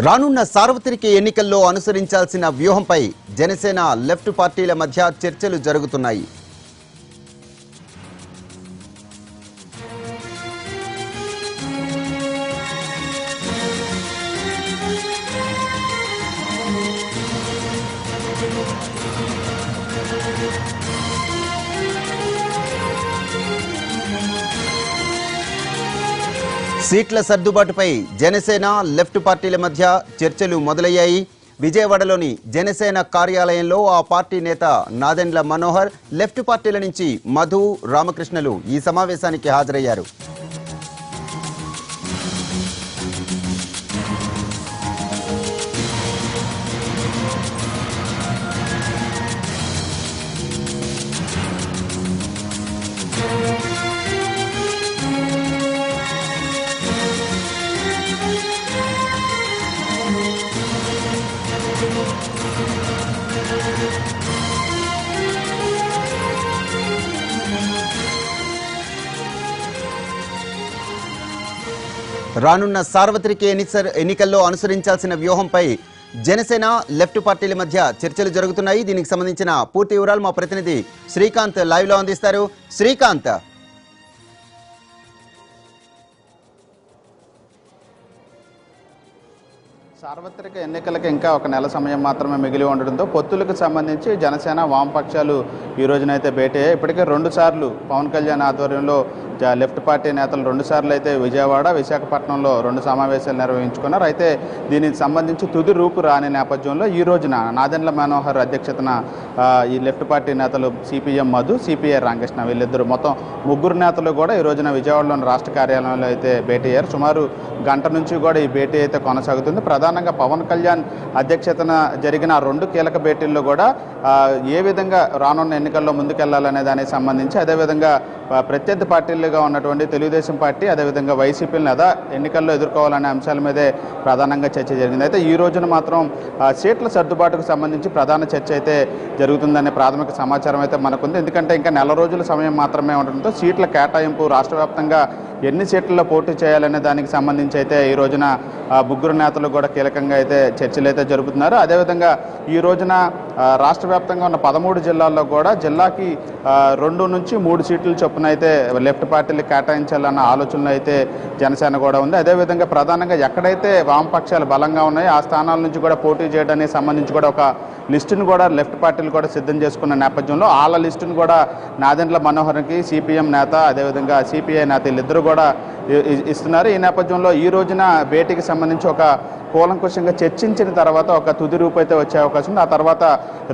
రానున్న సార్వత్రిక ఎన్నికల్లో అనుసరించాల్సిన వ్యూహంపై జనసేన లెఫ్ట్ పార్టీల మధ్య చర్చలు జరుగుతున్నాయి. సీట్ల సర్దుబాటుపై జనసేన లెఫ్ట్ పార్టీల మధ్య చర్చలు మొదలయ్యాయి. విజయవాడలోని జనసేన కార్యాలయంలో ఆ పార్టీ నేత నాదెండ్ల మనోహర్ లెఫ్ట్ పార్టీల నుంచి మధు రామకృష్ణలు ఈ సమావేశానికి హాజరయ్యారు. రానున్న సార్వత్రిక ఎన్నికల్లో అనుసరించాల్సిన వ్యూహంపై జనసేన లెఫ్ట్ పార్టీల మధ్య చర్చలు జరుగుతున్నాయి. దీనికి సంబంధించిన పూర్తి వివరాలు మా ప్రతినిధి శ్రీకాంత్ లైవ్లో అందిస్తారు. శ్రీకాంత్! సార్వత్రిక ఎన్నికలకు ఇంకా ఒక నెల సమయం మాత్రమే మిగిలి ఉండడంతో పొత్తులకు సంబంధించి జనసేన వామపక్షాలు ఈ రోజునైతే భేటీ అయ్యాయి. ఇప్పటికే రెండు సార్లు పవన్ కళ్యాణ్ ఆధ్వర్యంలో లెఫ్ట్ పార్టీ నేతలు రెండుసార్లు అయితే విజయవాడ విశాఖపట్నంలో రెండు సమావేశాలు నిర్వహించుకున్నారు. అయితే దీనికి సంబంధించి తుది రూపు రాని నేపథ్యంలో ఈ రోజున నాదెండ్ల మనోహర్ అధ్యక్షతన ఈ లెఫ్ట్ పార్టీ నేతలు సిపిఎం మధు సిపిఐ రామకృష్ణ వీళ్ళిద్దరు మొత్తం ముగ్గురు నేతలు కూడా ఈ రోజున విజయవాడలోని రాష్ట్ర కార్యాలయంలో అయితే భేటీ అయ్యారు. సుమారు గంట నుంచి కూడా ఈ భేటీ అయితే కొనసాగుతుంది. ప్రధానంగా పవన్ కళ్యాణ్ అధ్యక్షతన జరిగిన ఆ రెండు కీలక భేటీల్లో కూడా ఏ విధంగా రానున్న ఎన్నికల్లో ముందుకెళ్ళాలనే దానికి సంబంధించి అదేవిధంగా ప్రత్యర్థి పార్టీలుగా ఉన్నటువంటి తెలుగుదేశం పార్టీ అదేవిధంగా వైసీపీని అదా ఎన్నికల్లో ఎదుర్కోవాలనే అంశాల మీదే ప్రధానంగా చర్చ జరిగింది. అయితే ఈ రోజున మాత్రం సీట్ల సర్దుబాటుకు సంబంధించి ప్రధాన చర్చ అయితే జరుగుతుందనే ప్రాథమిక సమాచారం అయితే మనకుంది. ఎందుకంటే ఇంకా నెల రోజుల సమయం మాత్రమే ఉండడంతో సీట్ల కేటాయింపు రాష్ట్ర వ్యాప్తంగా ఎన్ని సీట్లలో పోటీ చేయాలనే దానికి సంబంధించి అయితే ఈ రోజున బుగ్గురు ముగ్గురు నేతలు కూడా కీలకంగా అయితే చర్చలు అయితే జరుపుతున్నారు. అదేవిధంగా ఈ రోజున రాష్ట్ర వ్యాప్తంగా ఉన్న పదమూడు జిల్లాల్లో కూడా జిల్లాకి రెండు నుంచి మూడు సీట్లు చొప్పున అయితే లెఫ్ట్ పార్టీలు కేటాయించాలన్న ఆలోచనలు అయితే జనసేన కూడా ఉంది. అదేవిధంగా ప్రధానంగా ఎక్కడైతే వామపక్షాలు బలంగా ఉన్నాయో ఆ స్థానాల నుంచి కూడా పోటీ చేయడానికి సంబంధించి కూడా ఒక లిస్టును కూడా లెఫ్ట్ పార్టీలు కూడా సిద్ధం చేసుకున్న నేపథ్యంలో వాళ్ళ లిస్టును కూడా నాదెండ్ల మనోహర్కి సిపిఎం నేత అదేవిధంగా సిపిఐ నేత వీళ్ళిద్దరూ కూడా ఇస్తున్నారు. ఈ నేపథ్యంలో ఈ రోజున భేటీకి సంబంధించి ఒక కూలంకుషంగా చర్చించిన తర్వాత ఒక తుది రూపు అయితే వచ్చే అవకాశం ఉంది. ఆ తర్వాత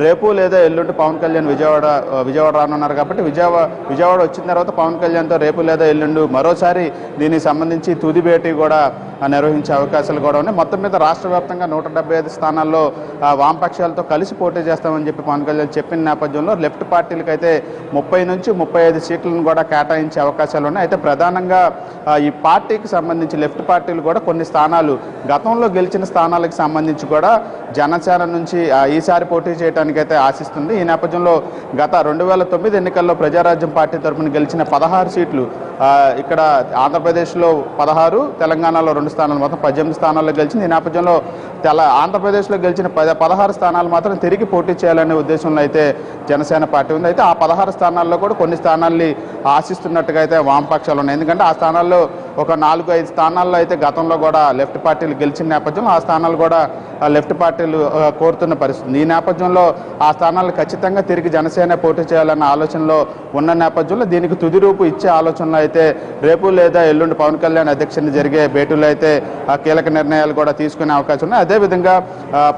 రేపు లేదా ఎల్లుండి పవన్ కళ్యాణ్ విజయవాడ విజయవాడ రానున్నారు కాబట్టి విజయవాడ విజయవాడ వచ్చిన తర్వాత పవన్ కళ్యాణ్తో రేపు లేదా ఎల్లుండి మరోసారి దీనికి సంబంధించి తుది భేటీ కూడా నిర్వహించే అవకాశాలు కూడా ఉన్నాయి. మొత్తం మీద రాష్ట్ర వ్యాప్తంగా నూట డెబ్బై ఐదు స్థానాల్లో వామపక్షాలతో కలిసి పోటీ చేస్తామని చెప్పి పవన్ కళ్యాణ్ చెప్పిన నేపథ్యంలో లెఫ్ట్ పార్టీలకు అయితే ముప్పై నుంచి ముప్పై ఐదు సీట్లను కూడా కేటాయించే అవకాశాలు ఉన్నాయి. అయితే ప్రధానంగా ఈ పార్టీకి సంబంధించి లెఫ్ట్ పార్టీలు కూడా కొన్ని స్థానాలు గతంలో గెలిచిన స్థానాలకు సంబంధించి కూడా జనసేన నుంచి ఈసారి పోటీ చేయడానికి అయితే ఆశిస్తుంది. ఈ నేపథ్యంలో గత రెండు వేల తొమ్మిది ఎన్నికల్లో ప్రజారాజ్యం పార్టీ తరఫున గెలిచిన పదహారు సీట్లు ఇక్కడ ఆంధ్రప్రదేశ్లో పదహారు తెలంగాణలో రెండు స్థానాలు మొత్తం పద్దెనిమిది స్థానాల్లో గెలిచింది. ఈ నేపథ్యంలో తెల ఆంధ్రప్రదేశ్లో గెలిచిన పద పదహారు స్థానాలు మాత్రం తిరిగి పోటీ చేయాలనే ఉద్దేశంలో అయితే జనసేన పార్టీ ఉంది. అయితే ఆ పదహారు స్థానాల్లో కూడా కొన్ని స్థానాల్ని ఆశిస్తున్నట్టుగా అయితే వామపక్షాలు ఉన్నాయి. ఎందుకంటే ఆ స్థానాల్లో ఒక నాలుగు ఐదు స్థానాల్లో అయితే గతంలో కూడా లెఫ్ట్ పార్టీలు గెలిచిన నేపథ్యంలో ఆ స్థానాలు కూడా లెఫ్ట్ పార్టీలు కోరుతున్న పరిస్థితి. ఈ నేపథ్యంలో ఆ స్థానాలు ఖచ్చితంగా తిరిగి జనసేన పోటీ చేయాలన్న ఆలోచనలో ఉన్న నేపథ్యంలో దీనికి తుది రూపు ఇచ్చే ఆలోచనలో అయితే రేపు లేదా ఎల్లుండి పవన్ కళ్యాణ్ అధ్యక్షతన జరిగే భేటీలో అయితే కీలక నిర్ణయాలు కూడా తీసుకునే అవకాశం ఉన్నాయి. అదేవిధంగా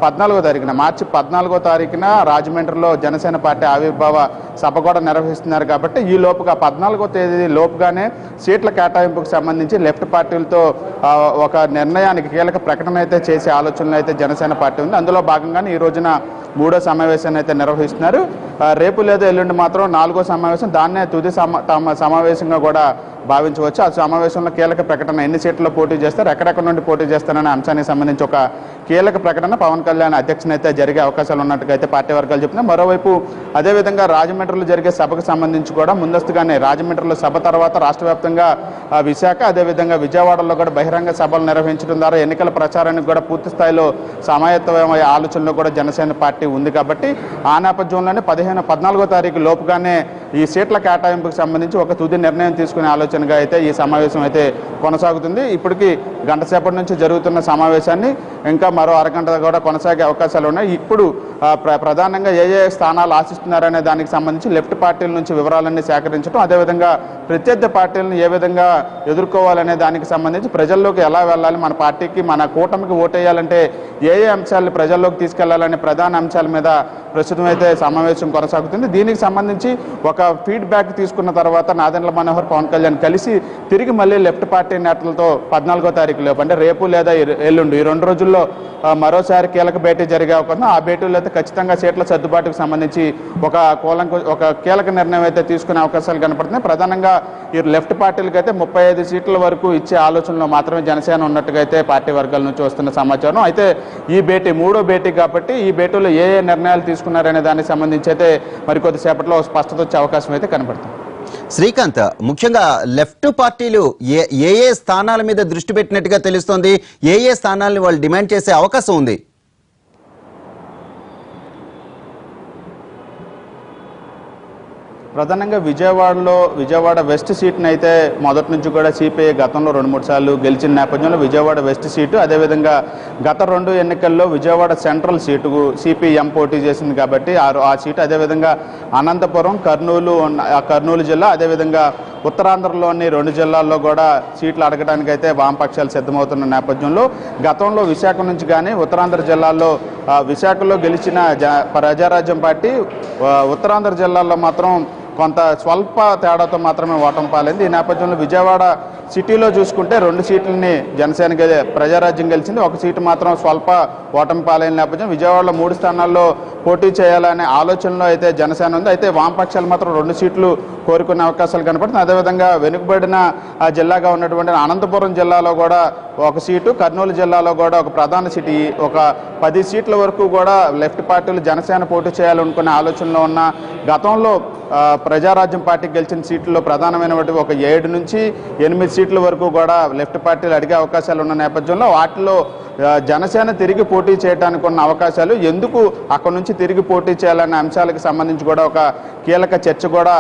పద్నాలుగో తారీఖున మార్చి పద్నాలుగో తారీఖున రాజమండ్రిలో జనసేన పార్టీ ఆవిర్భావ సభ కూడా నిర్వహిస్తున్నారు కాబట్టి ఈ లోపుగా పద్నాలుగో తేదీ లోపుగానే సీట్ల కేటాయింపుకు సంబంధించి లెఫ్ట్ పార్టీలతో ఒక నిర్ణయానికి కీలక ప్రకటన అయితే చేసే ఆలోచనలు అయితే జనసేన పార్టీ ఉంది. అందులో భాగంగానే ఈ రోజున మూడో సమావేశాన్ని అయితే నిర్వహిస్తున్నారు. రేపు లేదా ఎల్లుండి మాత్రం నాలుగో సమావేశం దాన్నే తుది సమా తమ సమావేశంగా కూడా భావించవచ్చు. ఆ సమావేశంలో కీలక ప్రకటన ఎన్ని సీట్లలో పోటీ చేస్తారు ఎక్కడెక్కడ నుండి పోటీ చేస్తారనే అంశానికి సంబంధించి ఒక కీలక ప్రకటన పవన్ కళ్యాణ్ అధ్యక్షునైతే అయితే జరిగే అవకాశాలు ఉన్నట్టుగా అయితే పార్టీ వర్గాలు చెప్తున్నాయి. మరోవైపు అదేవిధంగా రాజమండ్రిలో జరిగే సభకు సంబంధించి కూడా ముందస్తుగానే రాజమండ్రిలో సభ తర్వాత రాష్ట్ర వ్యాప్తంగా విశాఖ అదేవిధంగా విజయవాడలో కూడా బహిరంగ సభలు నిర్వహించడం ద్వారా ఎన్నికల ప్రచారానికి కూడా పూర్తి స్థాయిలో సమాయత్తమయ్యే ఆలోచనలో కూడా జనసేన పార్టీ ఉంది కాబట్టి ఆ నేపథ్యంలోనే పదిహేను పద్నాలుగో తారీఖు లోపుగానే ఈ సీట్ల కేటాయింపుకు సంబంధించి ఒక తుది నిర్ణయం తీసుకునే ఆలోచనగా అయితే ఈ సమావేశం అయితే కొనసాగుతుంది. ఇప్పటికి గంట సేపటి నుంచి జరుగుతున్న సమావేశాన్ని ఇంకా మరో అరగంట కూడా కొనసాగే అవకాశాలు ఉన్నాయి. ఇప్పుడు ప్ర- ప్రధానంగా ఏ ఏ స్థానాలు ఆశిస్తున్నారనే దానికి సంబంధించి లెఫ్ట్ పార్టీల నుంచి వివరాలన్నీ సేకరించడం అదేవిధంగా ప్రత్యర్థి పార్టీలను ఏ విధంగా ఎదుర్కోవాలనే దానికి సంబంధించి ప్రజల్లోకి ఎలా వెళ్ళాలి మన పార్టీకి మన కూటమికి ఓటేయాలంటే ఏ ఏ అంశాలను ప్రజల్లోకి తీసుకెళ్ళాలనే ప్రధాన అంశాల మీద ప్రస్తుతం అయితే సమావేశం కొనసాగుతుంది. దీనికి సంబంధించి ఒక ఫీడ్బ్యాక్ తీసుకున్న తర్వాత నాదెండ్ల మనోహర్ పవన్ కళ్యాణ్ కలిసి తిరిగి మళ్ళీ లెఫ్ట్ పార్టీ నేతలతో పద్నాలుగో తారీఖు లోపు అంటే రేపు లేదా ఎల్లుండి ఈ రెండు రోజుల్లో మరోసారి కీలక భేటీ జరిగే అవకాశం. ఆ భేటీలో అయితే ఖచ్చితంగా సీట్ల సర్దుబాటుకు సంబంధించి ఒక కోలంకు ఒక కీలక నిర్ణయం అయితే తీసుకునే అవకాశాలు కనపడుతున్నాయి. ప్రధానంగా ఈ లెఫ్ట్ పార్టీలకు అయితే ముప్పై ఐదు సీట్ల వరకు ఇచ్చే ఆలోచనలో మాత్రమే జనసేన ఉన్నట్టుగా అయితే పార్టీ వర్గాల నుంచి వస్తున్న సమాచారం. అయితే ఈ భేటీ మూడో భేటీ కాబట్టి ఈ భేటీలో ఏ ఏ నిర్ణయాలు తీసుకున్నారనే దానికి సంబంధించి అయితే మరి కొద్దిసేపట్లో స్పష్టత వచ్చే అవకాశం అయితే కనపడుతుంది శ్రీకాంత్ ముఖ్యంగా లెఫ్ట్ పార్టీలు ఏ ఏ స్థానాల మీద దృష్టి పెట్టినట్టుగా తెలుస్తోంది? ఏ ఏ స్థానాలను వాళ్ళు డిమాండ్ చేసే అవకాశం ఉంది? ప్రధానంగా విజయవాడలో విజయవాడ వెస్ట్ సీట్ని అయితే మొదటి నుంచి కూడా సిపిఐ గతంలో రెండు మూడు సార్లు గెలిచిన నేపథ్యంలో విజయవాడ వెస్ట్ సీటు అదేవిధంగా గత రెండు ఎన్నికల్లో విజయవాడ సెంట్రల్ సీటుకు సిపిఎం పోటీ చేసింది కాబట్టి ఆ ఆ సీటు అదేవిధంగా అనంతపురం కర్నూలు ఆ కర్నూలు జిల్లా అదేవిధంగా ఉత్తరాంధ్రలోని రెండు జిల్లాల్లో కూడా సీట్లు అడగడానికి అయితే వామపక్షాలు సిద్ధమవుతున్న నేపథ్యంలో గతంలో విశాఖ నుంచి కానీ ఉత్తరాంధ్ర జిల్లాల్లో విశాఖలో గెలిచిన జ ప్రజారాజ్యం పార్టీ ఉత్తరాంధ్ర జిల్లాల్లో మాత్రం కొంత స్వల్ప తేడాతో మాత్రమే ఓటమి పాలైంది. ఈ నేపథ్యంలో విజయవాడ సిటీలో చూసుకుంటే రెండు సీట్లని జనసేన ప్రజారాజ్యం గెలిచింది. ఒక సీటు మాత్రం స్వల్ప ఓటమి పాలైన నేపథ్యం. విజయవాడలో మూడు స్థానాల్లో పోటీ చేయాలనే ఆలోచనలో అయితే జనసేన ఉంది. అయితే వామపక్షాలు మాత్రం రెండు సీట్లు కోరుకునే అవకాశాలు కనపడుతుంది అదేవిధంగా వెనుకబడిన జిల్లాగా ఉన్నటువంటి అనంతపురం జిల్లాలో కూడా ఒక సీటు కర్నూలు జిల్లాలో కూడా ఒక ప్రధాన సిటీ. ఒక పది సీట్ల వరకు కూడా లెఫ్ట్ పార్టీలు జనసేన పోటీ చేయాలనుకునే ఆలోచనలో ఉన్న గతంలో ప్రజారాజ్యం పార్టీ గెలిచిన సీట్లలో ప్రధానమైనటువంటి ఒక ఏడు నుంచి ఎనిమిది సీట్ల వరకు కూడా లెఫ్ట్ పార్టీలు అడిగే అవకాశాలు ఉన్న నేపథ్యంలో వాటిలో జనసేన తిరిగి పోటీ చేయడానికి ఉన్న అవకాశాలు ఎందుకు అక్కడ నుంచి తిరిగి పోటీ చేయాలనే అంశాలకు సంబంధించి కూడా ఒక కీలక చర్చ కూడా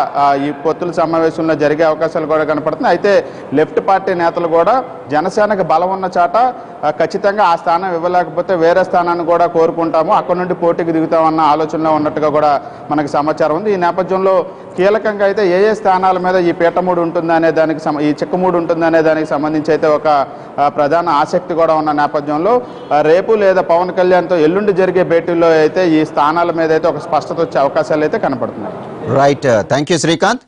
ఈ పొత్తుల సమావేశంలో జరిగే అవకాశాలు కూడా కనపడుతున్నాయి. అయితే లెఫ్ట్ పార్టీ నేతలు కూడా జనసేనకు బలం ఉన్న చాట ఖచ్చితంగా ఆ స్థానం ఇవ్వలేకపోతే వేరే స్థానాన్ని కూడా కోరుకుంటాము. అక్కడ నుండి పోటీకి దిగుతామన్న ఆలోచనలో ఉన్నట్టుగా కూడా మనకు సమాచారం ఉంది. ఈ నేపథ్యంలో కీలకంగా అయితే ఏ ఏ స్థానాల మీద ఈ పీఠమూడు ఉంటుందనే దానికి సం- ఈ చిక్కమూడు ఉంటుందనే దానికి సంబంధించి అయితే ఒక ప్రధాన ఆసక్తి కూడా ఉన్న నేపథ్యంలో రేపు లేదా పవన్ కళ్యాణ్తో ఎల్లుండి జరిగే భేటీలో అయితే ఈ స్థానాల మీద అయితే ఒక స్పష్టత వచ్చే అవకాశాలు అయితే కనపడుతున్నాయి. Right thank you Srikanth